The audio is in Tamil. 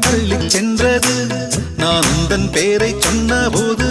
தள்ளி சென்றது. நான் உந்தன் பேரை சொன்ன போது